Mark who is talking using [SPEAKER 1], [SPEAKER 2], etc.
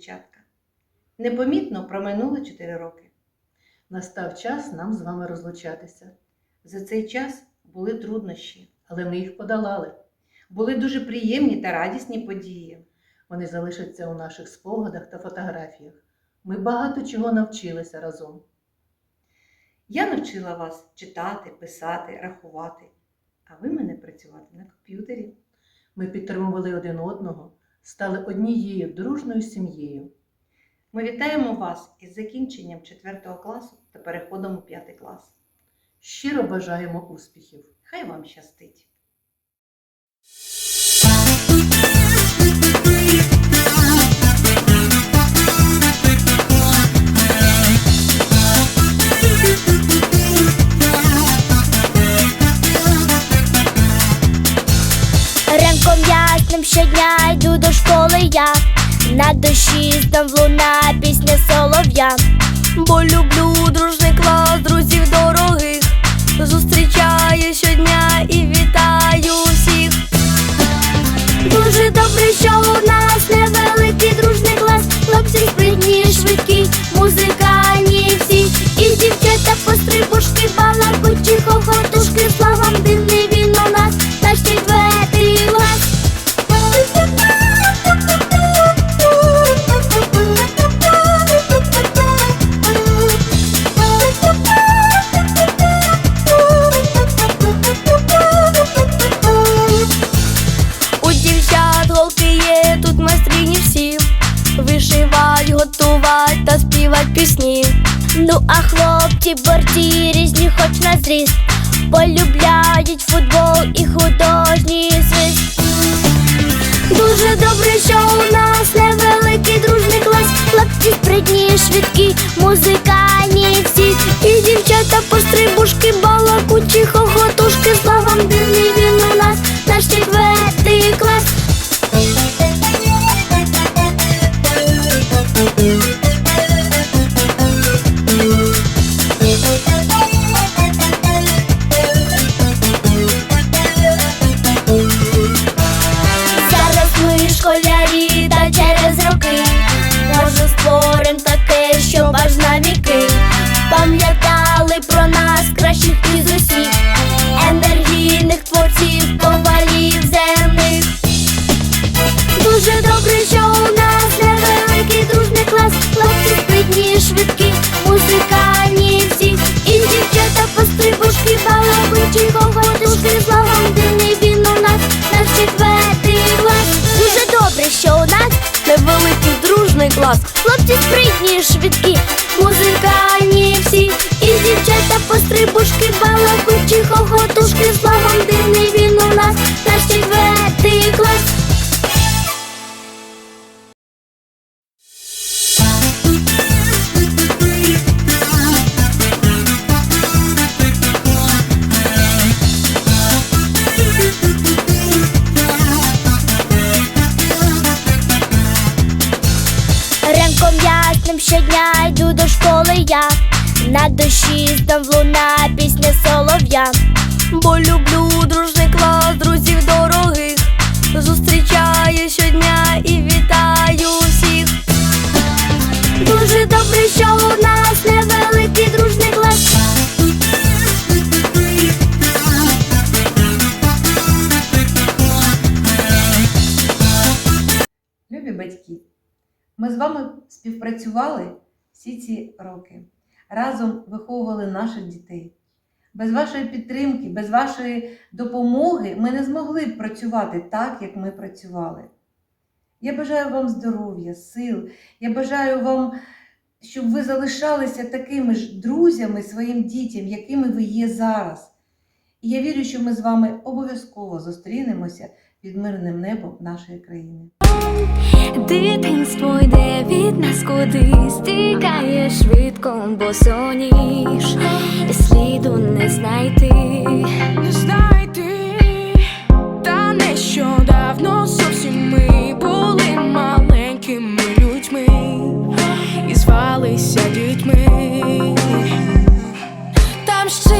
[SPEAKER 1] дівчатка, непомітно проминули 4 роки.
[SPEAKER 2] Настав час нам з вами розлучатися,
[SPEAKER 1] За цей час були труднощі,
[SPEAKER 2] але ми їх подолали.
[SPEAKER 1] були дуже приємні та радісні події.
[SPEAKER 2] Вони залишаться у наших спогадах та фотографіях. Ми багато чого навчилися разом.
[SPEAKER 1] Я навчила вас читати, писати, рахувати, а ви мене працювати на комп'ютері.
[SPEAKER 2] Ми підтримували один одного, стали однією дружною сім'єю.
[SPEAKER 1] Ми вітаємо вас із закінченням 4 класу та переходом у 5 клас.
[SPEAKER 2] Щиро бажаємо успіхів!
[SPEAKER 1] Хай вам щастить!
[SPEAKER 3] Я, на душі там луна пісня солов'я. Бо люблю дружний клас, друзів дорогих, зустрічаю щодня і вітаю всіх. Дуже добре, що Ну а хлопці борці різні, хоч на зріст. Полюбляють футбол і художній свист Дуже добре, що у нас невеликий дружний клас. Хлопці придні швидкі, школярі та через роки. Може створим таке, що аж на віки. Пам'ятали про нас кращих із усіх. Енергійних творців, ковалів земних. Дуже добре, що у нас невеликий дружний клас. Хлопці спритні, швидкі, музикальні всі. І дівчата пострибушки, балакучі, хохотушки Словом дивний дружний Хлопці спритні, швидкі, музикальні всі. І дівчата пострибушки, балакучі, хохотушки Словом щодня йду до школи я, на душі там луна пісня солов'я. Бо люблю дружний клас, друзів дорогих, зустрічаю щодня і вітаю всіх. Дуже добре, що у нас невеликий дружний клас.
[SPEAKER 1] Любі батьки, ми з вами співпрацювали всі ці роки. Разом виховували наших дітей. Без вашої підтримки, без вашої допомоги ми не змогли б працювати так, як ми працювали. Я бажаю вам здоров'я, сил. Я бажаю вам, щоб ви залишалися такими ж друзями своїм дітям, якими ви є зараз. І я вірю, що ми з вами обов'язково зустрінемося під мирним небом нашої країни.
[SPEAKER 4] Дитинство йде від нас куди стікає швидко, бо соніж сліду не знайти,
[SPEAKER 5] не знайти, та нещодавно зовсім ми були маленькими людьми і звалися дітьми. Там ще